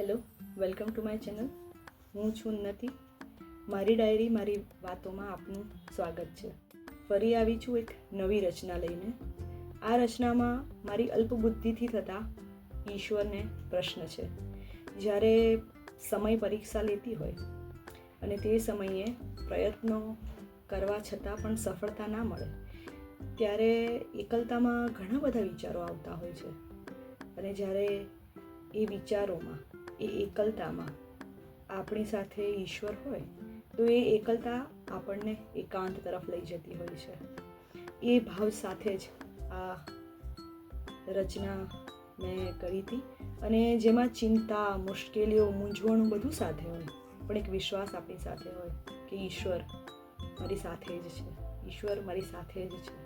Hello, welcome to my channel. હું છું ઉન્નતિ. મારી ડાયરી, મારી વાતોમાં આપનું સ્વાગત છે. ફરી આવી છું એક નવી રચના લઈને. આ રચનામાં મારી અલ્પબુદ્ધિથી થતા ઈશ્વરને પ્રશ્ન છે. જ્યારે સમય પરીક્ષા લેતી હોય અને તે સમયે પ્રયત્નો કરવા છતાં પણ સફળતા ના મળે, ત્યારે એકલતામાં ઘણા બધા વિચારો આવતા હોય છે. અને જ્યારે એ વિચારોમાં એ એકલતામાં આપણી સાથે ઈશ્વર હોય, તો એ એકલતા આપણને એકાંત તરફ લઈ જતી હોય છે. એ ભાવ સાથે જ આ રચના મેં કરી હતી અને જેમાં ચિંતા, મુશ્કેલીઓ, મૂંઝવણું બધું સાથે હોય. પણ એક વિશ્વાસ આપણી સાથે હોય કે ઈશ્વર મારી સાથે જ છે, ઈશ્વર મારી સાથે જ છે.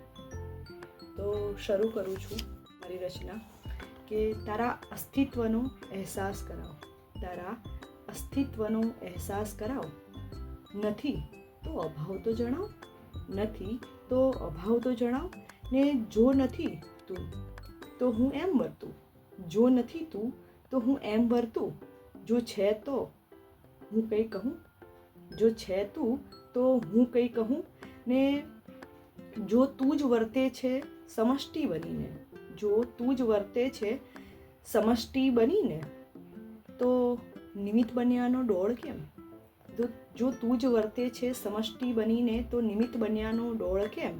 તો શરૂ કરું છું મારી રચના. કે તારા અસ્તિત્વનો અહેસાસ કરાવો. તારા અસ્તિત્વનો અહેસાસ કરાવો. નથી તો અભાવ તો જણાવ. નથી તો અભાવ તો જણાવ. ને જો નથી તું, તો હું એમ વર્તું. જો નથી તું, તો હું એમ વર્તું. જો છે તો હું કંઈ કહું. જો છે તું, તો હું કંઈ કહું. ને જો તું જ વર્તે છે સમષ્ટિ બનીને. જો તું જ વર્તે છે, સમષ્ટિ બનીને, તો નિમિત્ત બન્યાનો ડોળ કેમ? જો તું જ વર્તે છે, સમષ્ટિ બનીને, તો નિમિત્ત બન્યાનો ડોળ કેમ?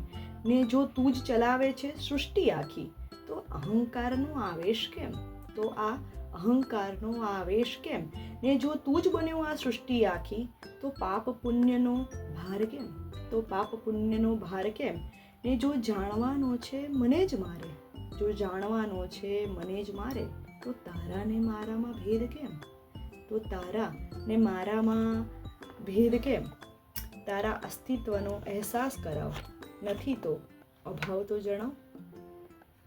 ને જો તું જ ચલાવે છે, સૃષ્ટિ આખી, તો અહંકારનો આવેશ કેમ? તો આ અહંકારનો આવેશ કેમ? ને જો તું જ બન્યો આ સૃષ્ટિ આખી, તો પાપ પુણ્યનો ભાર કેમ? તો પાપ પુણ્યનો ભાર કેમ? ને જો જાણવાનો છે, મને જ મારે જો જાણવાનો છે, મને જ મારે, તો તારાને મારામાં ભેદ કેમ? તો તારા ને મારામાં ભેદ કેમ? તારા અસ્તિત્વનો અહેસાસ કરાવ. નથી તો અભાવ તો જણાવ.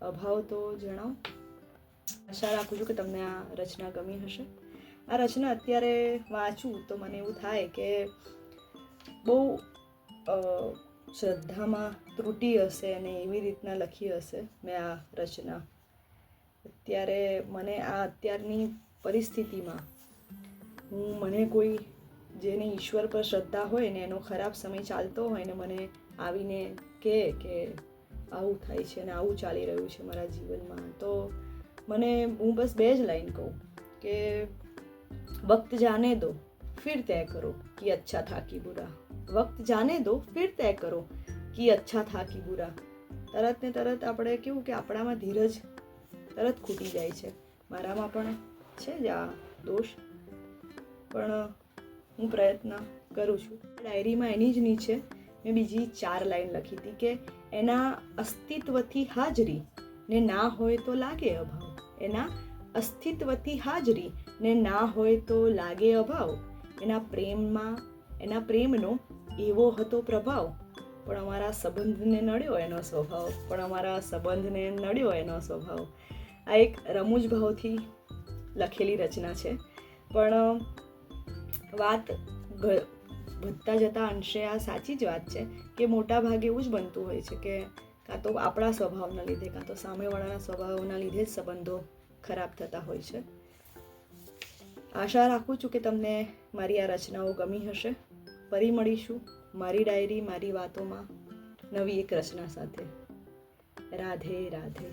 અભાવ તો જણાવ. આશા રાખું છું કે તમને આ રચના ગમી હશે. આ રચના અત્યારે વાંચું તો મને એવું થાય કે બહુ શ્રદ્ધામાં ત્રુટિ હશે અને એવી રીતના લખી હશે મેં આ રચના. અત્યારે મને આ અત્યારની પરિસ્થિતિમાં હું, મને કોઈ જેને ઈશ્વર પર શ્રદ્ધા હોય ને એનો ખરાબ સમય ચાલતો હોય ને મને આવીને કહે કે આવું થાય છે અને આવું ચાલી રહ્યું છે મારા જીવનમાં, તો મને, હું બસ બે જ લાઈન કહું કે વક્ત જાને દો. फिर तय करो कि अच्छा था कि बुरा वक्त जाने दो फिर तय કરો कि अच्छा था कि बुरा તરત ને તરત આપણે કેવું કે આપણામાં ધીરજ તરત ખૂટી જાય છે મારામાં પણ છે જ આ દોષ પણ હું પ્રયત્ન કરું છું ડાયરીમાં એની જ નીચે મેં બીજી ચાર લાઈન લખી હતી કે એના અસ્તિત્વથી હાજરી ને ના હોય તો લાગે અભાવ એના અસ્તિત્વથી હાજરી ને ના હોય તો લાગે અભાવ એના પ્રેમમાં, એના પ્રેમનો એવો હતો પ્રભાવ. પણ અમારા સંબંધને નડ્યો એનો સ્વભાવ. પણ અમારા સંબંધને નડ્યો એનો સ્વભાવ. આ એક રમૂજ ભાવથી લખેલી રચના છે. પણ, વાત વધતા જતા અંશે આ સાચી જ વાત છે કે મોટા ભાગે એવું જ બનતું હોય છે કે કાં તો આપણા સ્વભાવના લીધે, કાં તો સામેવાળાના સ્વભાવના લીધે જ સંબંધો ખરાબ થતા હોય છે. આશા રાખું છું કે તમને મારી આ રચનાઓ ગમી હશે. ફરી મળીશું મારી ડાયરી, મારી વાતોમાં નવી એક રચના સાથે. રાધે રાધે.